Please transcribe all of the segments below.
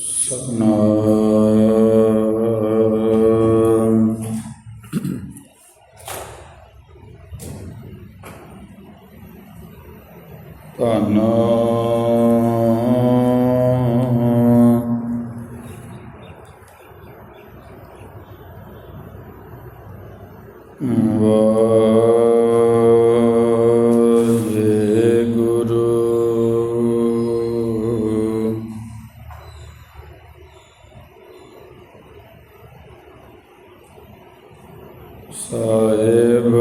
ਸਤਨਾਮ। ਸਾਹਿਬ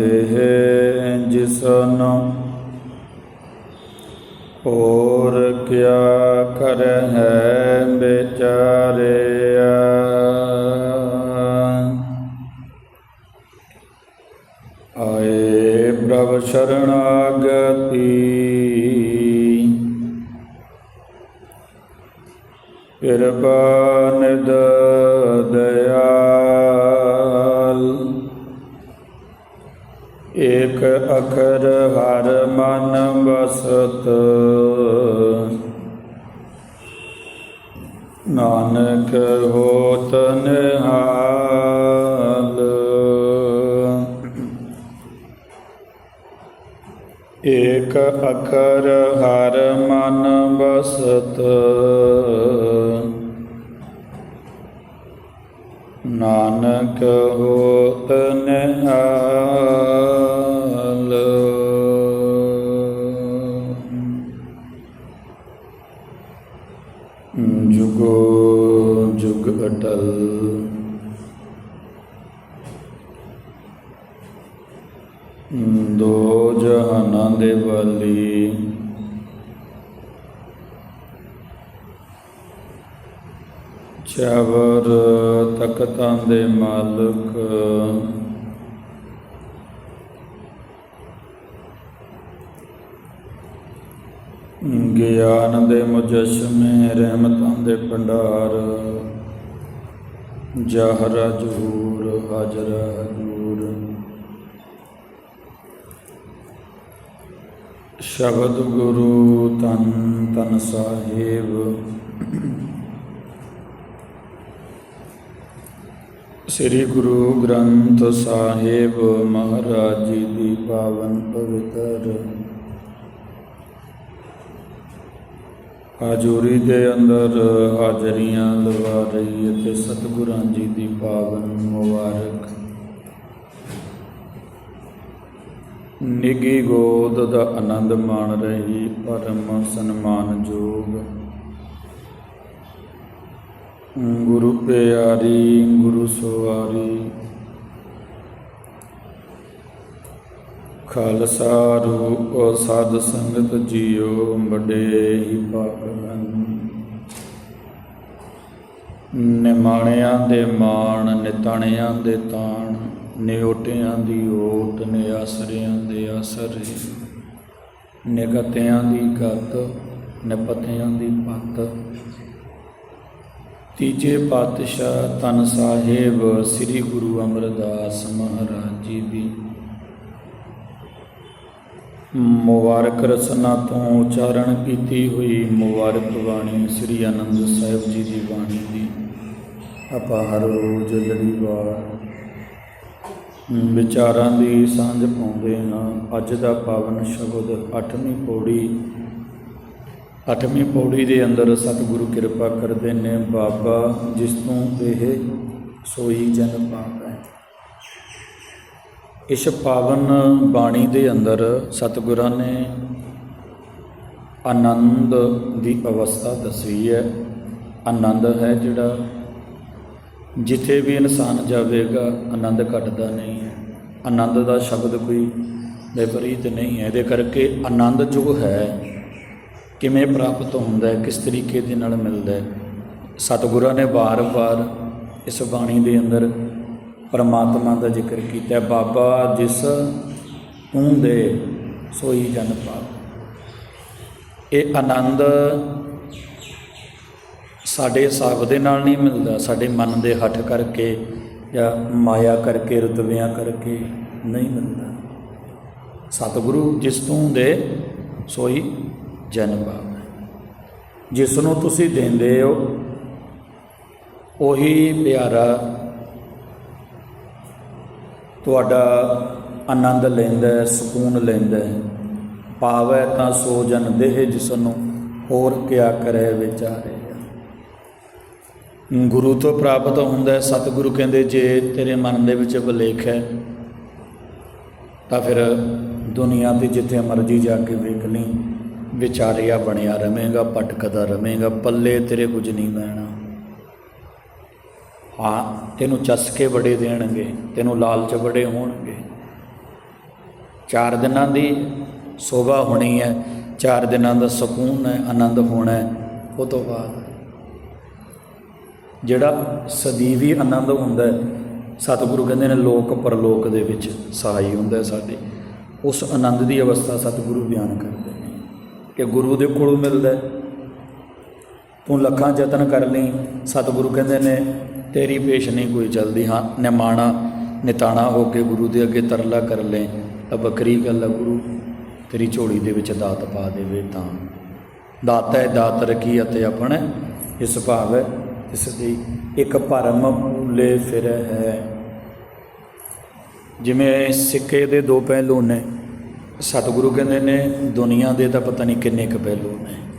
ਦੇਹ ਜਿਸਨ ਹੋਰ ਕਿਆ ਕਰ ਹੈ ਵਿਚਾਰਿਆ। ਆਏ ਪ੍ਰਭ ਸ਼ਰਣਾਗਤੀ ਕਿਰਪਾ ਨਿਦ ਏਕ ਅਖਰ ਹਰ ਮਨ ਬਸਤ ਨਾਨਕ ਹੋਤ ਨਿਹਾਲ। ਏਕ ਅਖਰ ਹਰ ਮਨ ਬਸਤ ਜੁਗੋ ਜੁਗ ਅਟਲ। ਦੋ ਜਹਾਨਾਂ ਦੇ ਵਾਲੀ। ਚਵਰ ਤਖਤਾਂ ਦੇ ਮਾਲਕ। ਗਿਆਨ ਦੇ ਮੁਜਸਮੇ ਰਹਿਮਤਾਂ ਦੇ ਭੰਡਾਰ। ਜਹਰਾ ਜਹੂਰ ਹਾਜਰਾ ਹਜੂਰ। ਸ਼ਬਦ ਗੁਰੂ ਤਨ ਤਨ ਸਾਹਿਬ। ਸ੍ਰੀ ਗੁਰੂ ਗ੍ਰੰਥ ਸਾਹਿਬ ਮਹਾਰਾਜ ਜੀ ਦੀ ਪਾਵਨ ਪਵਿੱਤਰ ਹਾਜ਼ੂਰੀ ਦੇ ਅੰਦਰ ਹਾਜ਼ਰੀਆਂ ਲਵਾ ਰਹੀ ਅਤੇ ਸਤਿਗੁਰਾਂ ਜੀ ਦੀ ਪਾਵਨ ਮੁਬਾਰਕ। ਨਿੱਗੀ ਗੋਦ ਦਾ ਆਨੰਦ ਮਾਣ ਰਹੀ ਪਰਮ ਸਨਮਾਨਯੋਗ ਗੁਰੂ ਪਿਆਰੀ, ਗੁਰੂ ਸਵਾਰੀ ਖਾਲਸਾ ਰੂਪ ਸਾਧ ਸੰਗਤ ਜੀਓ ਵੱਡੇ ਹੀ ਪਾਪਨ ਨਿਮਾਣਿਆਂ ਦੇ ਮਾਣ, ਨਿਤਾਣਿਆਂ ਦੇ ਤਾਣ ਨਿਓਟਿਆਂ ਦੀ ਓਟ, ਨਿਆਸਰਿਆਂ ਦੇ ਆਸਰੇ। ਨਿਗਤਿਆਂ ਦੀ ਗਤ ਨਿਪਤਿਆਂ ਦੀ ਪੱਤ। ਤੀਜੇ ਪਾਤਸ਼ਾਹ ਤਨ ਸਾਹਿਬ, ਸ੍ਰੀ ਗੁਰੂ ਅਮਰਦਾਸ ਮਹਾਰਾਜ ਜੀ ਦੀ ਮੁਬਾਰਕ ਰਸਨਾ ਤੋਂ ਉਚਾਰਨ ਕੀਤੀ ਹੋਈ ਮੁਬਾਰਕ ਬਾਣੀ ਸ੍ਰੀ ਆਨੰਦ ਸਾਹਿਬ ਜੀ ਦੀ ਬਾਣੀ ਦੀ ਆਪਾਂ ਹਰ ਰੋਜ਼ ਲੜੀਵਾਰ ਵਿਚਾਰਾਂ ਦੀ ਸਾਂਝ ਪਾਉਂਦੇ ਹਾਂ। ਅੱਜ ਦਾ ਪਾਵਨ ਸ਼ਬਦ 8ਵੀਂ ਪੌੜੀ। ਅੱਠਵੀਂ ਪੌੜੀ ਦੇ ਅੰਦਰ ਸਤਿਗੁਰੂ ਕਿਰਪਾ ਕਰਦੇ ਨੇ ਬਾਬਾ, ਜਿਸ ਤੋਂ ਇਹ ਸੋਈ ਜਨ ਪਾਵੈ। ਇਸ ਪਾਵਨ ਬਾਣੀ ਦੇ ਅੰਦਰ ਸਤਿਗੁਰਾਂ ਨੇ ਆਨੰਦ ਦੀ ਅਵਸਥਾ ਦੱਸੀ ਹੈ। ਆਨੰਦ ਹੈ ਜਿਹੜਾ ਜਿੱਥੇ ਵੀ ਇਨਸਾਨ ਜਾਵੇਗਾ, ਆਨੰਦ ਘਟਦਾ ਨਹੀਂ ਹੈ। ਆਨੰਦ ਦਾ ਸ਼ਬਦ ਕੋਈ ਵਿਪਰੀਤ ਨਹੀਂ ਹੈ। ਇਹਦੇ ਕਰਕੇ ਆਨੰਦ ਜੋ ਹੈ, ਕਿਵੇਂ ਪ੍ਰਾਪਤ ਹੁੰਦਾ ਹੈ, ਕਿਸ ਤਰੀਕੇ ਦੇ ਨਾਲ ਮਿਲਦਾ ਹੈ? ਸਤਿਗੁਰਾਂ ਨੇ ਵਾਰ-ਵਾਰ ਇਸ ਬਾਣੀ ਦੇ ਅੰਦਰ ਪਰਮਾਤਮਾ ਦਾ ਜ਼ਿਕਰ ਕੀਤਾ, ਬਾਬਾ, ਜਿਸ ਤੂੰ ਦੇ ਸੋਈ ਜਨ ਪਾਵੇ ਇਹ ਆਨੰਦ ਸਾਡੇ ਹਿਸਾਬ ਦੇ ਨਾਲ ਨਹੀਂ ਮਿਲਦਾ, ਸਾਡੇ ਮਨ ਦੇ ਹੱਠ ਕਰਕੇ ਜਾਂ ਮਾਇਆ ਕਰਕੇ, ਰੁਤਬਿਆਂ ਕਰਕੇ ਨਹੀਂ ਮਿਲਦਾ। ਸਤਿਗੁਰੂ, ਜਿਸ ਤੋਂ ਦੇ ਸੋਈ ਜਨ ਪਾਵੇ ਜਿਸ ਨੂੰ ਤੁਸੀਂ ਦਿੰਦੇ ਹੋ, ਉਹੀ ਪਿਆਰਾ ਤੁਹਾਡਾ ਆਨੰਦ ਲੈਂਦਾ ਸਕੂਨ ਲੈਂਦਾ ਹੈ। ਤਾਂ ਸੋ ਜਨ ਦੇਹ ਜਿਸ ਨੂੰ ਹੋਰ ਕਿਆ ਕਰੇ ਵਿਚਾਰੇ। ਗੁਰੂ ਤੋਂ ਪ੍ਰਾਪਤ ਹੁੰਦਾ ਹੈ, ਸਤਿਗੁਰੂ ਕਹਿੰਦੇ, ਜੇ ਤੇਰੇ ਮਨ ਦੇ ਵਿੱਚ ਬਲੇਖ ਹੈ, ਤਾਂ ਫਿਰ ਦੁਨੀਆ ਤੇ ਜਿੱਥੇ ਮਰਜ਼ੀ ਜਾ ਕੇ ਵੇਖ ਲਈ। ਵਿਚਾਰਿਆ ਬਣਿਆ ਰਵੇਂਗਾ, ਭਟਕਦਾ ਰਵੇਂਗਾ, ਪੱਲੇ ਤੇਰੇ ਕੁਝ ਨਹੀਂ ਬਹਿਣਾ ਹਾਂ, ਤੈਨੂੰ ਚਸਕੇ ਬੜੇ ਦੇਣਗੇ, ਤੈਨੂੰ ਲਾਲਚ ਬੜੇ ਹੋਣਗੇ। ਚਾਰ ਦਿਨਾਂ ਦੀ ਸੋਭਾ ਹੋਣੀ ਹੈ, ਚਾਰ ਦਿਨਾਂ ਦਾ ਸਕੂਨ ਹੈ, ਆਨੰਦ ਹੋਣਾ ਹੈ, ਉਹ ਤੋਂ ਬਾਅਦ। ਜਿਹੜਾ ਸਦੀਵੀ ਆਨੰਦ ਹੁੰਦਾ ਹੈ, ਸਤਿਗੁਰੂ ਕਹਿੰਦੇ ਨੇ ਲੋਕ ਪਰਲੋਕ ਦੇ ਵਿੱਚ ਸਹਾਈ ਹੁੰਦਾ ਹੈ ਸਾਡੇ। ਉਸ ਆਨੰਦ ਦੀ ਅਵਸਥਾ ਸਤਿਗੁਰੂ ਬਿਆਨ ਕਰਦੇ ਨੇ ਕਿ ਗੁਰੂ ਦੇ ਕੋਲੋਂ ਮਿਲਦਾ ਤੂੰ ਲੱਖਾਂ ਯਤਨ ਕਰ ਲਈ, ਸਤਿਗੁਰੂ ਕਹਿੰਦੇ ਨੇ ਤੇਰੀ ਪੇਸ਼ ਨਹੀਂ ਕੋਈ ਚਲਦੀ, ਹਾਂ ਨਿਮਾਣਾ ਨਿਤਾਣਾ ਹੋ ਕੇ ਗੁਰੂ ਦੇ ਅੱਗੇ ਤਰਲਾ ਕਰ ਲੈ। ਤਾਂ ਗੱਲ ਆ ਗੁਰੂ, ਤੇਰੀ ਝੋਲੀ ਦੇ ਵਿੱਚ ਦਾਤ ਪਾ ਦੇਵੇ ਤਾਂ। ਦਾਤਾ ਹੈ ਦਾਤ ਰਖੀ ਅਤੇ ਆਪਣੇ, ਇਸ ਭਾਵ ਹੈ, ਇਸ ਦੀ ਇੱਕ ਭਰਮ ਭੂਲੇ ਫਿਰ ਹੈ। ਜਿਵੇਂ ਸਿੱਕੇ ਦੇ ਦੋ ਪਹਿਲੂ ਨੇ, ਸਤਿਗੁਰੂ ਕਹਿੰਦੇ ਨੇ, ਦੁਨੀਆ ਦੇ ਤਾਂ ਪਤਾ ਨਹੀਂ ਕਿੰਨੇ ਕੁ ਪਹਿਲੂ ਨੇ।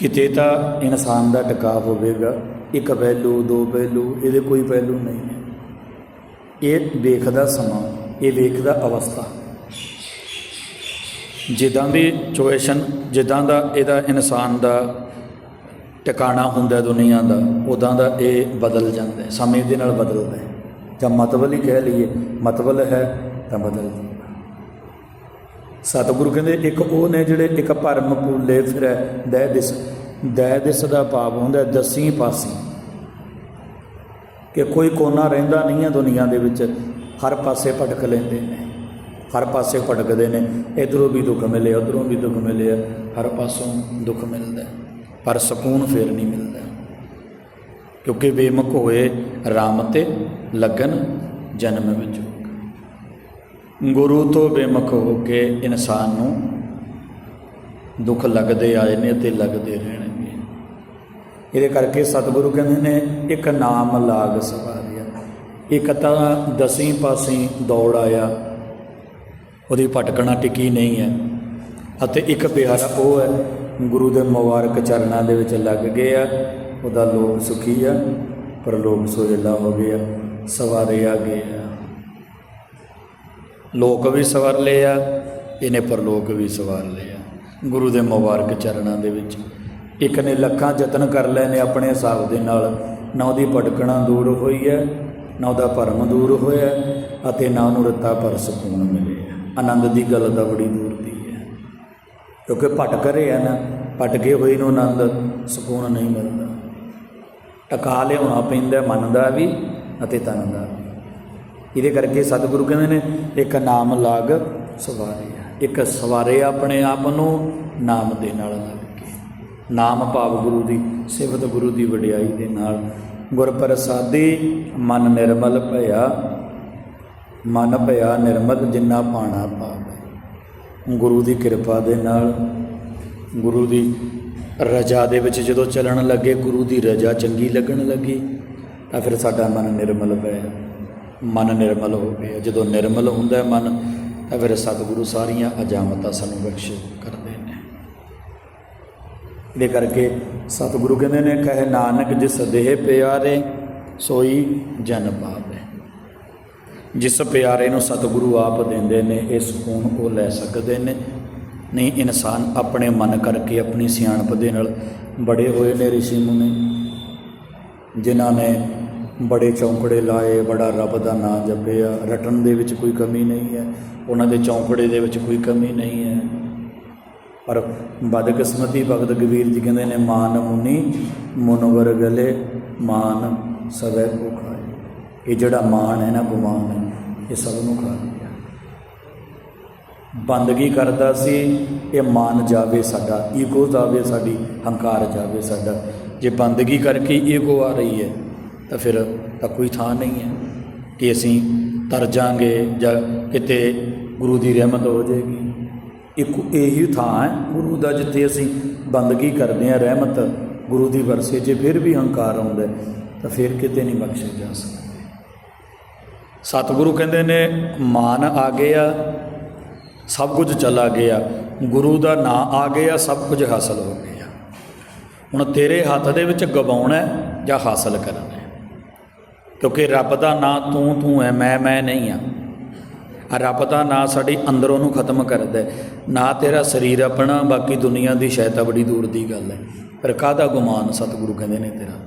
ਕਿਤੇ ਤਾਂ ਇਨਸਾਨ ਦਾ ਟਿਕਾ ਹੋਵੇਗਾ, ਇੱਕ ਪਹਿਲੂ, ਦੋ ਪਹਿਲੂ, ਇਹਦੇ ਕੋਈ ਪਹਿਲੂ ਨਹੀਂ ਹੈ। ਇਹ ਵੇਖਦਾ ਸਮਾਂ, ਇਹ ਵੇਖਦਾ ਅਵਸਥਾ। ਜਿੱਦਾਂ ਦੀ ਚੋਏਸ਼ਨ ਜਿੱਦਾਂ ਦਾ ਇਹਦਾ ਇਨਸਾਨ ਦਾ ਟਿਕਾਣਾ ਹੁੰਦਾ ਦੁਨੀਆ ਦਾ, ਉਦਾਂ ਦਾ ਇਹ ਬਦਲ ਜਾਂਦਾ ਹੈ, ਸਮੇਂ ਦੇ ਨਾਲ ਬਦਲਦਾ ਹੈ। ਜਾਂ ਮਤਵਲ ਹੀ ਕਹਿ ਲਈਏ ਮਤਬਲ ਹੈ ਤਾਂ ਬਦਲ ਸਤਿਗੁਰੂ ਕਹਿੰਦੇ, ਇੱਕ ਉਹ ਨੇ ਜਿਹੜੇ ਇੱਕ ਭਰਮ ਭੁੱਲੇ ਫਿਰੈ, ਦਹਿ ਦਿਸ ਦਹਿ ਦਿਸ ਦਾ ਭਾਵ ਹੁੰਦਾ, ਦਸੀਂ ਪਾਸੀ। ਕਿ ਕੋਈ ਕੋਨਾ ਰਹਿੰਦਾ ਨਹੀਂ ਹੈ ਦੁਨੀਆ ਦੇ ਵਿੱਚ, ਹਰ ਪਾਸੇ ਭਟਕ ਲੈਂਦੇ ਨੇ, ਹਰ ਪਾਸੇ ਭਟਕਦੇ ਨੇ, ਇਧਰੋਂ ਵੀ ਦੁੱਖ ਮਿਲੇ, ਉਧਰੋਂ ਵੀ ਦੁੱਖ ਮਿਲੇ, ਹਰ ਪਾਸੋਂ ਦੁੱਖ ਮਿਲਦਾ, ਪਰ ਸਕੂਨ ਫੇਰ ਨਹੀਂ ਮਿਲਦਾ। ਕਿਉਂਕਿ ਬੇਮੁਖ ਹੋਏ RAM ਤੇ ਲੱਗਨ ਜਨਮ ਵਿੱਚ। ਗੁਰੂ ਤੋਂ ਬੇਮੁਖ ਹੋ ਕੇ ਇਨਸਾਨ ਨੂੰ ਦੁੱਖ ਲੱਗਦੇ ਆਏ ਨੇ ਤੇ ਲੱਗਦੇ ਰਹਿਣਗੇ। ਇਹਦੇ ਕਰਕੇ ਸਤਿਗੁਰੂ ਕਹਿੰਦੇ ਨੇ, ਇੱਕ ਨਾਮ ਲਾਗ ਸਵਾਰਿਆ। ਇੱਕ ਤਾਂ ਦਸੀਂ ਪਾਸੇ ਦੌੜ ਆਇਆ। ਉਹਦੀ ਭਟਕਣਾ ਟਿਕੀ ਨਹੀਂ ਹੈ। ਅਤੇ ਇੱਕ ਪਿਆਰਾ ਉਹ ਹੈ, ਗੁਰੂ ਦੇ ਮੁਬਾਰਕ ਚਰਨਾਂ ਦੇ ਵਿੱਚ ਲੱਗ ਗਏ ਆ ਉਹਦਾ ਲੋਕ ਸੁਖੀ ਆ ਪਰ ਲੋਕ ਸੋਹਿਲਾ ਹੋ ਗਿਆ, ਸਵਾਰਿਆ ਗਿਆ। ਲੋਕ ਵੀ ਸਵਾਰ ਲਏ ਆ, ਇਹਨੇ ਪਰਲੋਕ ਵੀ ਸਵਾਰ ਲਏ ਆ। ਗੁਰੂ ਦੇ ਮੁਬਾਰਕ ਚਰਨਾਂ ਦੇ ਵਿੱਚ ਇੱਕ ਨੇ ਲੱਖਾਂ ਯਤਨ ਕਰ ਲਏ ਨੇ ਆਪਣੇ ਹਿਸਾਬ ਦੇ ਨਾਲ। ਨਾ ਉਹਦੀ ਭਟਕਣਾ ਦੂਰ ਹੋਈ ਹੈ, ਨਾ ਉਹਦਾ ਭਰਮ ਦੂਰ ਹੋਇਆ ਅਤੇ ਨਾ ਉਹਨੂੰ ਰੱਤਾ ਪਰ ਸਕੂਨ ਮਿਲਿਆ ਆਨੰਦ ਦੀ ਗੱਲ ਤਾਂ ਬੜੀ ਦੂਰ ਦੀ ਹੈ। ਕਿਉਂਕਿ ਭਟਕ ਰਹੇ ਆ ਨਾ ਭਟਕੇ ਹੋਏ ਨੂੰ ਆਨੰਦ, ਸਕੂਨ ਨਹੀਂ ਮਿਲਦਾ। ਟਕਾ ਲਿਆਉਣਾ ਪੈਂਦਾ ਮਨ ਦਾ ਵੀ ਅਤੇ ਤਨ ਦਾ ਵੀ। ਇਹਦੇ ਕਰਕੇ ਸਤਿਗੁਰੂ ਕਹਿੰਦੇ ਨੇ, ਇੱਕ ਨਾਮ ਲਾਗ ਸਵਾਰਿਆ ਇੱਕ ਸਵਾਰੇ ਆਪਣੇ ਆਪ ਨੂੰ ਨਾਮ ਦੇ ਨਾਲ ਲੱਗ ਕੇ। ਨਾਮ ਭਾਵ ਗੁਰੂ ਦੀ, ਸਿਫਤ ਗੁਰੂ ਦੀ ਵਡਿਆਈ ਦੇ ਨਾਲ। ਗੁਰ ਪ੍ਰਸਾਦੀ ਮਨ ਨਿਰਮਲ ਭਇਆ, ਮਨ ਭਇਆ ਨਿਰਮਲ ਜਿੰਨਾ ਪਾਣਾ ਪਾਵੇ। ਗੁਰੂ ਦੀ ਕਿਰਪਾ ਦੇ ਨਾਲ, ਗੁਰੂ ਦੀ ਰਜਾ ਦੇ ਵਿੱਚ ਜਦੋਂ ਚੱਲਣ ਲੱਗੇ, ਗੁਰੂ ਦੀ ਰਜਾ ਚੰਗੀ ਲੱਗਣ ਲੱਗੀ, ਤਾਂ ਫਿਰ ਸਾਡਾ ਮਨ ਨਿਰਮਲ ਪਿਆ ਮਨ ਨਿਰਮਲ ਹੋ ਗਿਆ। ਜਦੋਂ ਨਿਰਮਲ ਹੁੰਦਾ ਮਨ, ਤਾਂ ਫਿਰ ਸਤਿਗੁਰੂ ਸਾਰੀਆਂ ਅਜਾਮਤਾਂ ਸਾਨੂੰ ਬਖਸ਼ ਕਰਦੇ ਨੇ। ਇਹਦੇ ਕਰਕੇ ਸਤਿਗੁਰੂ ਕਹਿੰਦੇ ਨੇ, ਕਹੇ ਨਾਨਕ, ਜਿਸ ਦੇਹ ਪਿਆਰੇ, ਸੋਈ ਜਨ ਪਾਵੇ। ਜਿਸ ਪਿਆਰੇ ਨੂੰ ਸਤਿਗੁਰੂ ਆਪ ਦਿੰਦੇ ਨੇ, ਇਹ ਸਕੂਨ ਉਹ ਲੈ ਸਕਦੇ ਨੇ। ਨਹੀਂ, ਇਨਸਾਨ ਆਪਣੇ ਮਨ ਕਰਕੇ ਆਪਣੀ ਸਿਆਣਪ ਦੇ ਨਾਲ ਬੜੇ ਹੋਏ ਨੇ ઋષਿ ਮੁਨੀ। ਜਿਨ੍ਹਾਂ ਨੇ ਬੜੇ ਚੌਂਕੜੇ ਲਾਏ, ਬੜਾ ਰੱਬ ਦਾ ਨਾਮ ਜਪਿਆ। ਰਟਣ ਦੇ ਵਿੱਚ ਕੋਈ ਕਮੀ ਨਹੀਂ ਹੈ। ਉਹਨਾਂ ਦੇ ਚੌਂਕੜੇ ਦੇ ਵਿੱਚ ਕੋਈ ਕਮੀ ਨਹੀਂ ਹੈ। ਪਰ ਬਦਕਿਸਮਤੀ ਭਗਤ ਕਬੀਰ ਜੀ ਕਹਿੰਦੇ ਨੇ, ਮਾਨ ਮੁਨੀ ਮੁਨਵਰ ਗਲੇ, ਮਾਨ ਸਵੈ ਕੋ ਖਾਏ ਇਹ ਜਿਹੜਾ ਮਾਨ ਹੈ ਨਾ, ਗੁਮਾਨ ਹੈ, ਇਹ ਸਭ ਨੂੰ ਖਾ ਲਿਆ। ਬੰਦਗੀ ਕਰਦਾ ਸੀ, ਇਹ ਮਾਨ ਜਾਵੇ ਸਾਡਾ, ਈਗੋ ਜਾਵੇ ਸਾਡੀ, ਹੰਕਾਰ ਜਾਵੇ ਸਾਡਾ। ਜੇ ਬੰਦਗੀ ਕਰਕੇ ਈਗੋ ਆ ਰਹੀ ਹੈ ਤਾਂ ਫਿਰ ਤਾਂ ਕੋਈ ਥਾਂ ਨਹੀਂ ਹੈ ਕਿ ਅਸੀਂ ਤਰ ਜਾਾਂਗੇ ਜਾਂ ਕਿਤੇ ਗੁਰੂ ਦੀ ਰਹਿਮਤ ਹੋ ਜਾਏਗੀ। ਇੱਕ ਇਹੀ ਥਾਂ ਹੈ ਗੁਰੂ ਦਾ ਜਿੱਥੇ ਅਸੀਂ ਬੰਦਗੀ ਕਰਦੇ ਹਾਂ, ਰਹਿਮਤ ਗੁਰੂ ਦੀ ਵਰਸੇ 'ਚ ਫਿਰ ਵੀ ਹੰਕਾਰ ਆਉਂਦਾ ਤਾਂ ਫਿਰ ਕਿਤੇ ਨਹੀਂ ਬਖਸ਼ੇ ਜਾ ਸਕਦੇ। ਸਤਿਗੁਰੂ ਕਹਿੰਦੇ ਨੇ, ਮਾਨ ਆ ਗਿਆ, ਸਭ ਕੁਝ ਚਲਾ ਗਿਆ, ਗੁਰੂ ਦਾ ਨਾਂ ਆ ਗਿਆ, ਸਭ ਕੁਝ ਹਾਸਲ ਹੋ ਗਿਆ। ਹੁਣ ਤੇਰੇ ਹੱਥ ਦੇ ਵਿੱਚ ਗਵਾਉਣਾ ਜਾਂ ਹਾਸਲ ਕਰਨਾ ਕਿਉਂਕਿ ਰੱਬ ਦਾ ਨਾਂ ਤੂੰ ਤੂੰ ਹੈ, ਮੈਂ ਮੈਂ ਨਹੀਂ ਆ ਰੱਬ ਦਾ ਨਾਂ ਸਾਡੇ ਅੰਦਰੋਂ ਨੂੰ ਖਤਮ ਕਰਦਾ ਨਾ ਤੇਰਾ ਸਰੀਰ ਆਪਣਾ, ਬਾਕੀ ਦੁਨੀਆ ਦੀ ਸ਼ੈਤਾ ਬੜੀ ਦੂਰ ਦੀ ਗੱਲ ਹੈ। ਪਰ ਕਾਹਦਾ ਗੁਮਾਨ ਸਤਿਗੁਰੂ ਕਹਿੰਦੇ ਨੇ ਤੇਰਾ?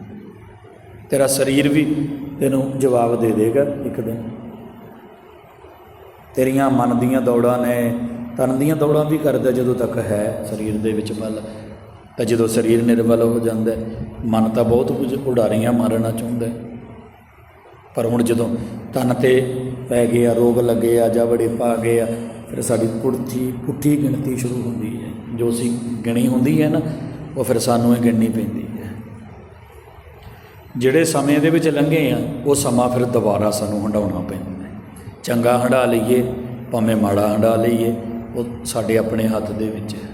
ਤੇਰਾ ਸਰੀਰ ਵੀ ਤੈਨੂੰ ਜਵਾਬ ਦੇ ਦੇਗਾ ਇੱਕ ਦਿਨ। ਤੇਰੀਆਂ ਮਨ ਦੀਆਂ ਦੌੜਾਂ ਨੇ, ਤਨ ਦੀਆਂ ਦੌੜਾਂ ਵੀ ਕਰਦਾ ਜਦੋਂ ਤੱਕ ਹੈ ਸਰੀਰ ਦੇ ਵਿੱਚ ਬਲ। ਤਾਂ ਜਦੋਂ ਸਰੀਰ ਨਿਰਬਲ ਹੋ ਜਾਂਦਾ ਮਨ ਤਾਂ ਬਹੁਤ ਕੁਝ ਉਡਾਰੀਆਂ ਮਾਰਨਾ ਚਾਹੁੰਦਾ ਹੈ। ਪਰ ਹੁਣ ਜਦੋਂ ਤਨ ਤੇ ਪੈ ਗਏ ਆ ਰੋਗ ਲੱਗੇ ਆ ਜਾਂ ਬੜੇ ਪਾ ਗਏ ਆ, ਫਿਰ ਸਾਡੀ ਪੁੱਠੀ ਪੁੱਠੀ ਗਿਣਤੀ ਸ਼ੁਰੂ ਹੁੰਦੀ ਹੈ। ਜੋ ਅਸੀਂ ਗਿਣੀ ਹੁੰਦੀ ਹੈ ਨਾ, ਉਹ ਫਿਰ ਸਾਨੂੰ ਇਹ ਗਿਣਨੀ ਪੈਂਦੀ ਹੈ। ਜਿਹੜੇ ਸਮੇਂ ਦੇ ਵਿੱਚ ਲੰਘੇ ਆ, ਉਹ ਸਮਾਂ ਫਿਰ ਦੁਬਾਰਾ ਸਾਨੂੰ ਹੰਡਾਉਣਾ ਪੈਂਦਾ ਹੈ। ਚੰਗਾ ਹੰਡਾ ਲਈਏ, ਭਾਵੇਂ ਮਾੜਾ ਹੰਡਾ ਲਈਏ, ਉਹ ਸਾਡੇ ਆਪਣੇ ਹੱਥ ਦੇ ਵਿੱਚ ਹੈ।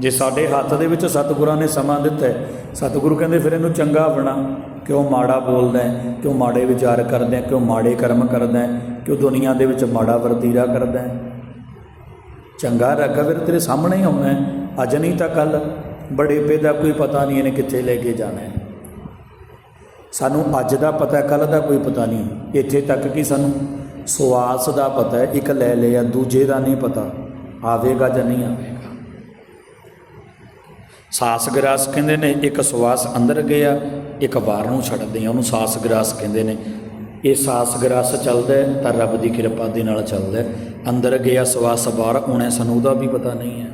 ਜੇ ਸਾਡੇ ਹੱਥ ਦੇ ਵਿੱਚ ਸਤਿਗੁਰਾਂ ਨੇ ਸਮਾਂ ਦਿੱਤਾ ਹੈ, ਸਤਿਗੁਰੂ ਕਹਿੰਦੇ ਫਿਰ ਇਹਨੂੰ ਚੰਗਾ ਬਣਾ। ਕਿਉਂ ਮਾੜਾ ਬੋਲਦਾ ਹੈ? ਕਿਉਂ ਮਾੜੇ ਵਿਚਾਰ ਕਰਦਾ ਹੈ? ਕਿਉਂ ਮਾੜੇ ਕਰਮ ਕਰਦਾ ਹੈ? ਕਿਉਂ ਦੁਨੀਆ ਦੇ ਵਿੱਚ ਮਾੜਾ ਵਰਤੀਰਾ ਕਰਦਾ ਹੈ? ਚੰਗਾ ਰੱਖ ਤੇਰੇ ਸਾਹਮਣੇ ਹੀ ਆਉਣਾ ਅੱਜ ਨਹੀਂ ਤਾਂ ਕੱਲ ਬੜੇਪੇ ਦਾ ਕੋਈ ਪਤਾ ਨਹੀਂ ਇਹਨੇ ਕਿੱਥੇ ਲੈ ਕੇ ਜਾਣਾ ਹੈ। ਸਾਨੂੰ ਅੱਜ ਦਾ ਪਤਾ ਕੱਲ ਦਾ ਕੋਈ ਪਤਾ ਨਹੀਂ। ਇੱਥੇ ਤੱਕ ਕਿ ਸਾਨੂੰ ਸਵਾਸ ਦਾ ਪਤਾ ਹੈ। ਇੱਕ ਲੈ ਲਿਆ, ਦੂਜੇ ਦਾ ਨਹੀਂ ਪਤਾ। ਆਵੇਗਾ ਜਾਂ ਨਹੀਂ ਆਵੇਗਾ। ਸਾਸ ਗਰਾਸ ਕਹਿੰਦੇ ਨੇ, ਇੱਕ ਸਵਾਸ ਅੰਦਰ ਗਿਆ ਇੱਕ ਵਾਰ ਨੂੰ ਛੱਡਦੇ ਆ, ਉਹਨੂੰ ਸਾਸ ਗਰਾਸ ਕਹਿੰਦੇ ਨੇ। ਇਹ ਸਾਸ ਗਰਾਸ ਚੱਲਦਾ ਤਾਂ ਰੱਬ ਦੀ ਕਿਰਪਾ ਦੇ ਨਾਲ ਚੱਲਦਾ ਅੰਦਰ ਗਿਆ ਸਵਾਸ ਬਾਹਰ ਆਉਣਾ ਸਾਨੂੰ ਉਹਦਾ ਵੀ ਪਤਾ ਨਹੀਂ ਹੈ।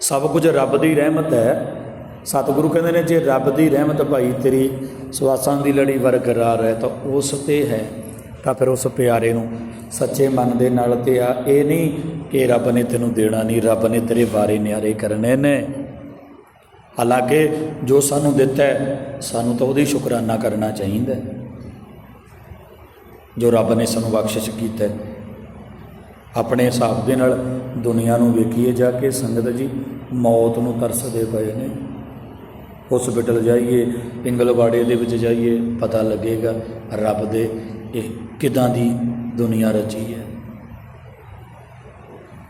ਸਭ ਕੁਝ ਰੱਬ ਦੀ ਰਹਿਮਤ ਹੈ। ਸਤਿਗੁਰੂ ਕਹਿੰਦੇ ਨੇ, ਜੇ ਰੱਬ ਦੀ ਰਹਿਮਤ ਭਾਈ ਤੇਰੀ ਸਵਾਸਾਂ ਦੀ ਲੜੀ ਬਰਕਰਾਰ ਹੈ, ਤਾਂ ਉਸ ਤੇ ਹੈ। ਤਾਂ ਫਿਰ ਉਸ ਪਿਆਰੇ ਨੂੰ ਸੱਚੇ ਮਨ ਦੇ ਨਾਲ ਤੇ ਆ। ਇਹ ਨਹੀਂ ਕਿ ਰੱਬ ਨੇ ਤੈਨੂੰ ਦੇਣਾ ਨਹੀਂ, ਰੱਬ ਨੇ ਤੇਰੇ ਬਾਰੇ ਨਿਆਰੇ ਕਰਨੇ ਨੇ। ਹਾਲਾਂਕਿ ਜੋ ਸਾਨੂੰ ਦਿੱਤਾ ਹੈ, ਸਾਨੂੰ ਤਾਂ ਉਹਦੀ ਸ਼ੁਕਰਾਨਾ ਕਰਨਾ ਚਾਹੀਦਾ ਜੋ ਰੱਬ ਨੇ ਸਾਨੂੰ ਬਖਸ਼ਿਸ਼ ਕੀਤਾ ਆਪਣੇ ਹਿਸਾਬ ਦੇ ਨਾਲ ਦੁਨੀਆ ਨੂੰ ਵੇਖੀਏ ਜਾ ਕੇ ਸੰਗਤ ਜੀ, ਮੌਤ ਨੂੰ ਤਰਸਦੇ ਪਏ ਨੇ। ਹਸਪੀਟਲ ਜਾਈਏ, ਪਿੰਗਲਵਾੜੇ ਦੇ ਵਿੱਚ ਜਾਈਏ, ਪਤਾ ਲੱਗੇਗਾ ਰੱਬ ਦੇ ਇਹ ਕਿਦਾਂ ਦੀ ਦੁਨੀਆ ਰਚੀ ਹੈ।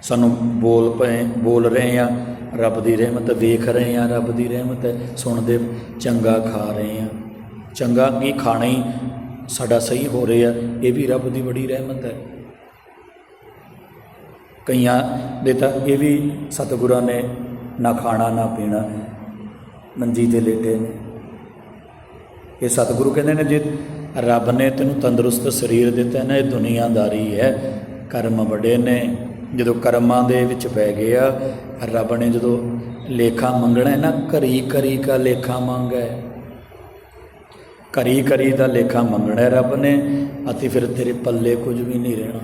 ਸਾਨੂੰ ਬੋਲ ਪਏ, ਬੋਲ ਰਹੇ ਆ ਰੱਬ ਦੀ ਰਹਿਮਤ ਵੇਖ ਰਹੇ ਆ ਰੱਬ ਦੀ ਰਹਿਮਤ ਹੈ, ਸੁਣਦੇ ਚੰਗਾ ਖਾ ਰਹੇ ਆ ਚੰਗਾ ਕੀ ਖਾਣਾ ਹੀ ਸਾਡਾ ਸਹੀ ਹੋ ਰਿਹਾ, ਇਹ ਵੀ ਰੱਬ ਦੀ ਬੜੀ ਰਹਿਮਤ ਹੈ। ਕਈਆਂ ਦੇ ਤਾਂ ਇਹ ਵੀ ਸਤਿਗੁਰਾਂ ਨੇ ਨਾ ਖਾਣਾ, ਨਾ ਪੀਣਾ, ਮੰਜੀ ਤੇ ਲੇਟੇ ਨੇ। ਇਹ ਸਤਿਗੁਰੂ ਕਹਿੰਦੇ ਨੇ, ਜੇ ਰੱਬ ਨੇ ਤੈਨੂੰ ਤੰਦਰੁਸਤ ਸਰੀਰ ਦਿੱਤਾ ਨਾ, ਇਹ ਦੁਨੀਆਦਾਰੀ ਹੈ, ਕਰਮ ਵੱਡੇ ਨੇ ਜਦੋਂ ਕਰਮਾਂ ਦੇ ਵਿੱਚ ਪੈ ਗਏ ਆ ਰੱਬ ਨੇ ਜਦੋਂ ਲੇਖਾ ਮੰਗਣਾ ਹੈ ਨਾ, ਘਰੀ ਘਰੀ ਕਾ ਲੇਖਾ ਮੰਗੈ। ਕਰੀ ਕਰੀ ਦਾ ਲੇਖਾ ਮੰਗਣਾ ਹੈ ਰੱਬ ਨੇ, ਅਤੇ ਫਿਰ ਤੇਰੇ ਪੱਲੇ ਕੁਝ ਵੀ ਨਹੀਂ ਰਹਿਣਾ।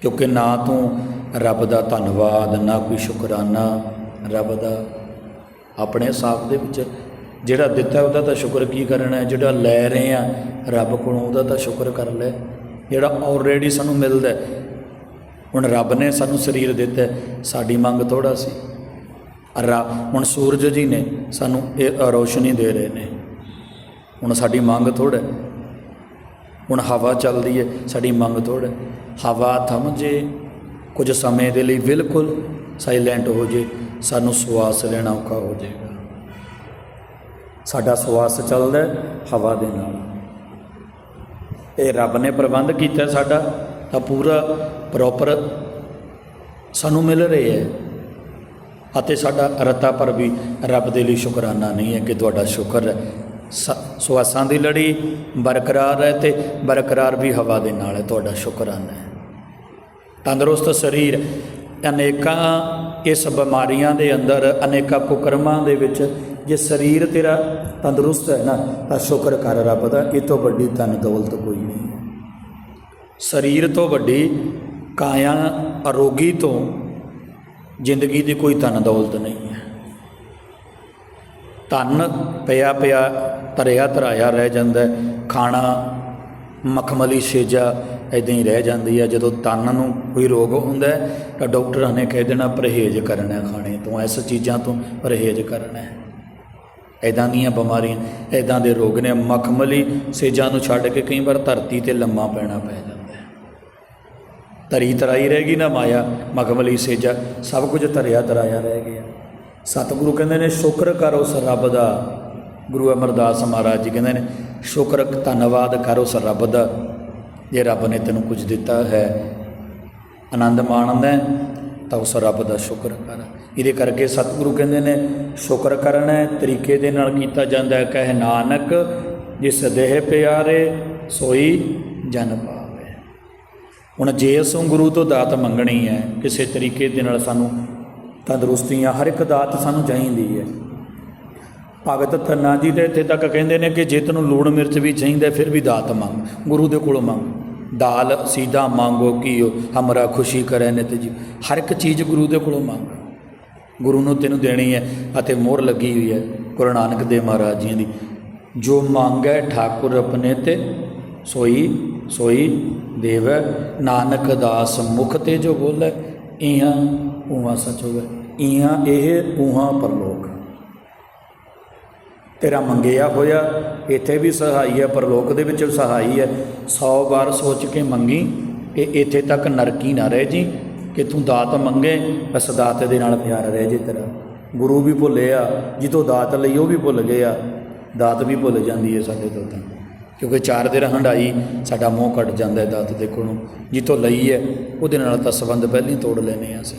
ਕਿਉਂਕਿ ਨਾ ਤੂੰ ਰੱਬ ਦਾ ਧੰਨਵਾਦ, ਨਾ ਕੋਈ ਸ਼ੁਕਰਾਨਾ, ਰੱਬ ਦਾ ਆਪਣੇ ਹਿਸਾਬ ਦੇ ਵਿੱਚ ਜਿਹੜਾ ਦਿੱਤਾ ਉਹਦਾ ਤਾਂ ਸ਼ੁਕਰ ਕੀ ਕਰਨਾ ਹੈ? ਜਿਹੜਾ ਲੈ ਰਹੇ ਆ ਰੱਬ ਕੋਲੋਂ ਉਹਦਾ ਤਾਂ ਸ਼ੁਕਰ ਕਰ ਲੈ। ਜਿਹੜਾ ਆਲਰੇਡੀ ਸਾਨੂੰ ਮਿਲਦਾ ਹੁਣ ਰੱਬ ਨੇ ਸਾਨੂੰ ਸਰੀਰ ਦਿੱਤਾ, ਸਾਡੀ ਮੰਗ ਥੋੜਾ ਸੀ। ਰਾ- ਹੁਣ ਸੂਰਜ ਜੀ ਨੇ ਸਾਨੂੰ ਇਹ ਰੋਸ਼ਨੀ ਦੇ ਰਹੇ ਨੇ। ਹੁਣ ਸਾਡੀ ਮੰਗ ਥੋੜਾ ਹੁਣ ਹਵਾ ਚੱਲਦੀ ਹੈ, ਸਾਡੀ ਮੰਗ ਥੋੜਾ ਹਵਾ ਥਮ ਜੇ, ਕੁਝ ਸਮੇਂ ਦੇ ਲਈ ਬਿਲਕੁਲ ਸਾਇਲੈਂਟ ਹੋ ਜੇ, ਸਾਨੂੰ ਸਵਾਸ ਲੈਣਾ ਔਖਾ ਹੋ ਜਾਏਗਾ। ਸਾਡਾ ਸਵਾਸ ਚੱਲਦਾ ਹਵਾ ਦੇ ਨਾਲ। ਇਹ ਰੱਬ ਨੇ ਪ੍ਰਬੰਧ ਕੀਤਾ ਸਾਡਾ। ਤਾਂ ਪੂਰਾ ਪ੍ਰੋਪਰ ਸਾਨੂੰ ਮਿਲ ਰਿਹਾ ਹੈ। ਅਤੇ ਸਾਡਾ ਰਤਾ ਪਰ ਵੀ ਰੱਬ ਦੇ ਲਈ ਸ਼ੁਕਰਾਨਾ ਨਹੀਂ ਹੈ ਕਿ ਤੁਹਾਡਾ ਸ਼ੁਕਰ ਹੈ ਸ- ਸਵਾਸਾਂ ਦੀ ਲੜੀ ਬਰਕਰਾਰ ਹੈ ਤੇ ਬਰਕਰਾਰ ਵੀ ਹਵਾ ਦੇ ਨਾਲ ਹੈ, ਤੁਹਾਡਾ ਸ਼ੁਕਰਾਨਾ ਹੈ। ਤੰਦਰੁਸਤ ਸਰੀਰ ਅਨੇਕਾਂ ਇਸ ਬਿਮਾਰੀਆਂ ਦੇ ਅੰਦਰ, ਅਨੇਕਾਂ ਕੁਕਰਮਾਂ ਦੇ ਵਿੱਚ ਜੇ ਸਰੀਰ ਤੇਰਾ ਤੰਦਰੁਸਤ ਹੈ ਨਾ, ਤਾਂ ਸ਼ੁਕਰ ਕਰ ਰੱਬ ਦਾ, ਇਹ ਤੋਂ ਵੱਡੀ ਤਨ ਦੌਲਤ ਕੋਈ ਨਹੀਂ ਹੈ। ਸਰੀਰ ਤੋਂ ਵੱਡੀ ਕਾਇਆ ਅਰੋਗੀ ਤੋਂ ਜ਼ਿੰਦਗੀ ਦੀ ਕੋਈ ਧਨ ਦੌਲਤ ਨਹੀਂ ਹੈ। ਧਨ ਪਿਆ ਪਿਆ ਤਰਿਆ ਤਰਾਇਆ ਰਹਿ ਜਾਂਦਾ ਖਾਣਾ ਮਖਮਲੀ ਸੇਜਾ ਇਦਾਂ ਹੀ ਰਹਿ ਜਾਂਦੀ ਹੈ। ਜਦੋਂ ਤਨ ਨੂੰ ਕੋਈ ਰੋਗ ਹੁੰਦਾ ਤਾਂ ਡਾਕਟਰਾਂ ਨੇ ਕਹਿ ਦੇਣਾ, ਪਰਹੇਜ਼ ਕਰਨਾ ਖਾਣੇ ਤੋਂ। ਇਸ ਚੀਜ਼ਾਂ ਤੋਂ ਪਰਹੇਜ਼ ਕਰਨਾ ਹੈ। ਇਦਾਂ ਦੀਆਂ ਬਿਮਾਰੀਆਂ ਇਦਾਂ ਦੇ ਰੋਗ ਨੇ। ਮਖਮਲੀ ਸੇਜਾਂ ਨੂੰ ਛੱਡ ਕੇ ਕਈ ਵਾਰ ਧਰਤੀ ਤੇ ਲੰਮਾ ਪੈਣਾ ਪੈ ਜਾਂਦਾ ਧਰੀ ਤਰਾਈ ਰਹਿ ਗਈ ਨਾ ਮਾਇਆ, ਮਖਮਲੀ ਸੇਜਾ, ਸਭ ਕੁਝ ਧਰਿਆ ਤਰਾਇਆ ਰਹਿ ਗਿਆ। ਸਤਿਗੁਰੂ ਕਹਿੰਦੇ ਨੇ, ਸ਼ੁਕਰ ਕਰੋ ਉਸ ਰੱਬ ਦਾ। ਗੁਰੂ ਅਮਰਦਾਸ ਮਹਾਰਾਜ ਜੀ ਕਹਿੰਦੇ ਨੇ, ਸ਼ੁਕਰ, ਧੰਨਵਾਦ ਕਰੋ ਉਸ ਰੱਬ ਦਾ, ਜੇ ਰੱਬ ਨੇ ਤੈਨੂੰ ਕੁਝ ਦਿੱਤਾ ਹੈ, ਆਨੰਦ ਮਾਣਦਾ ਤਾਂ ਉਸ ਰੱਬ ਦਾ ਸ਼ੁਕਰ ਕਰ। ਇਹਦੇ ਕਰਕੇ ਸਤਿਗੁਰੂ ਕਹਿੰਦੇ ਨੇ, ਸ਼ੁਕਰ ਕਰਨਾ ਤਰੀਕੇ ਦੇ ਨਾਲ ਕੀਤਾ ਜਾਂਦਾ ਹੈ, ਕਹੇ ਨਾਨਕ, ਜਿਸ ਦੇਹ ਪਿਆਰੇ, ਸੋਈ ਜਨ ਪਾਵੇ। ਹੁਣ ਜੇ ਅਸੀਂ ਗੁਰੂ ਤੋਂ ਦਾਤ ਮੰਗਣੀ ਹੈ, ਕਿਸੇ ਤਰੀਕੇ ਦੇ ਨਾਲ ਸਾਨੂੰ ਤੰਦਰੁਸਤੀਆਂ ਹਰ ਇੱਕ ਦਾਤ ਸਾਨੂੰ ਚਾਹੀਦੀ ਹੈ। ਭਗਤ ਧੰਨਾ ਜੀ ਦੇ ਇੱਥੇ ਤੱਕ ਕਹਿੰਦੇ ਨੇ ਕਿ ਜੇ ਤੈਨੂੰ ਲੂਣ ਮਿਰਚ ਵੀ ਚਾਹੀਦਾ, ਫਿਰ ਵੀ ਦਾਤ ਮੰਗ, ਗੁਰੂ ਦੇ ਕੋਲੋਂ ਮੰਗ। ਦਾਲ ਸੀਧਾ ਮੰਗੋ ਕੀਓ ਹਮਰਾ ਖੁਸ਼ੀ ਕਰੇ ਨੇ ਨਿਤ ਜੀ। ਹਰ ਇੱਕ ਚੀਜ਼ ਗੁਰੂ ਦੇ ਕੋਲੋਂ ਮੰਗ। ਗੁਰੂ ਨੂੰ ਤੈਨੂੰ ਦੇਣੀ ਹੈ ਅਤੇ ਮੋਹਰ ਲੱਗੀ ਹੋਈ ਹੈ ਗੁਰੂ ਨਾਨਕ ਦੇਵ ਮਹਾਰਾਜ ਜੀ ਦੀ। ਜੋ ਮੰਗੈ ਠਾਕੁਰ ਆਪਣੇ ਤੇ ਸੋਈ ਸੋਈ ਦੇਵੈ, ਨਾਨਕ ਦਾਸ ਮੁਖ ਤੇ ਜੋ ਬੋਲੇ, ਇਹਾਂ ਉਹਾਂ ਸਚ ਹੋਵੇ। ਇਹਾਂ ਇਹ ਉਹਾਂ ਪਰਲੋਕ ਤੇਰਾ ਮੰਗਿਆ ਹੋਇਆ, ਇੱਥੇ ਵੀ ਸਹਾਈ ਹੈ, ਪਰਲੋਕ ਦੇ ਵਿੱਚ ਸਹਾਈ ਹੈ। 100 ਵਾਰ ਸੋਚ ਕੇ ਮੰਗੀ ਕਿ ਇੱਥੇ ਤੱਕ ਨਰਕੀ ਨਾ ਰਹਿ ਜੀ, ਕਿ ਤੂੰ ਦਾਤ ਮੰਗੇ, ਬਸ ਦਾਤ ਦੇ ਨਾਲ ਪਿਆਰ ਰਹਿ ਜੇ ਤੇਰਾ। ਗੁਰੂ ਵੀ ਭੁੱਲੇ ਆ, ਜਿੱਤੋਂ ਦਾਤ ਲਈ ਉਹ ਵੀ ਭੁੱਲ ਗਏ ਆ। ਦਾਤ ਵੀ ਭੁੱਲ ਜਾਂਦੀ ਹੈ ਸਾਡੇ ਤੋਂ ਤਾਂ। ਕਿਉਂਕਿ ਚਾਰ ਦਿਨ ਹੰਡਾਈ ਸਾਡਾ ਮੂੰਹ ਕੱਟ ਜਾਂਦਾ ਹੈ ਦਾਤ ਦੇ ਕੋਲੋਂ। ਜਿੱਥੋਂ ਲਈ ਹੈ, ਉਹਦੇ ਨਾਲ ਤਾਂ ਸੰਬੰਧ ਪਹਿਲਾਂ ਹੀ ਤੋੜ ਲੈਨੇ ਆ ਅਸੀਂ।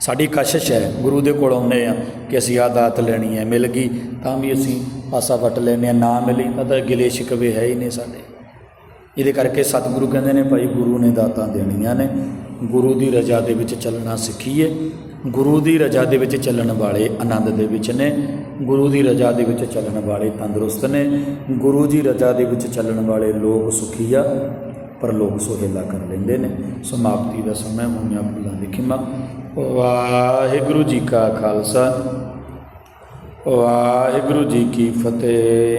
ਸਾਡੀ ਕਸ਼ਿਸ਼ ਹੈ, ਗੁਰੂ ਦੇ ਕੋਲ ਆਉਂਦੇ ਆ ਕਿ ਅਸੀਂ ਆਹ ਦਾਤ ਲੈਣੀ ਹੈ, ਮਿਲ ਗਈ, ਤਾਂ ਵੀ ਅਸੀਂ ਪਾਸਾ ਵੱਟ ਲੈਨੇ ਆ ਨਾ ਮਿਲੀ ਤਾਂ ਤਾਂ ਗਿਲੇ ਸ਼ਿਕਵੇ ਹੈ ਹੀ ਨਹੀਂ ਸਾਡੇ। ਇਹਦੇ ਕਰਕੇ ਸਤਿਗੁਰੂ ਕਹਿੰਦੇ ਨੇ, ਭਾਈ ਗੁਰੂ ਨੇ ਦਾਤਾਂ ਦੇਣੀਆਂ ਨੇ। ਗੁਰੂ ਦੀ ਰਜ਼ਾ ਦੇ ਵਿੱਚ ਚੱਲਣਾ ਸਿੱਖੀਏ ਗੁਰੂ ਦੀ ਰਜ਼ਾ ਦੇ ਵਿੱਚ ਚੱਲਣ ਵਾਲੇ ਆਨੰਦ ਦੇ ਵਿੱਚ ਨੇ। ਗੁਰੂ ਦੀ ਰਜ਼ਾ ਦੇ ਵਿੱਚ ਚੱਲਣ ਵਾਲੇ ਤੰਦਰੁਸਤ ਨੇ। ਗੁਰੂ ਦੀ ਰਜ਼ਾ ਦੇ ਵਿੱਚ ਚੱਲਣ ਵਾਲੇ ਲੋਕ ਸੁਖੀ ਆ, ਪਰ ਲੋਕ ਸੁਹੇਲਾ ਕਰ ਲੈਂਦੇ ਨੇ। ਸਮਾਪਤੀ ਦਾ ਸਮਾਂ ਹੋਈਆਂ ਭੁੱਲਾਂ ਦੀ ਖਿਮਾ ਵਾਹਿਗੁਰੂ ਜੀ ਕਾ ਖਾਲਸਾ, ਵਾਹਿਗੁਰੂ ਜੀ ਕੀ ਫਤਿਹ।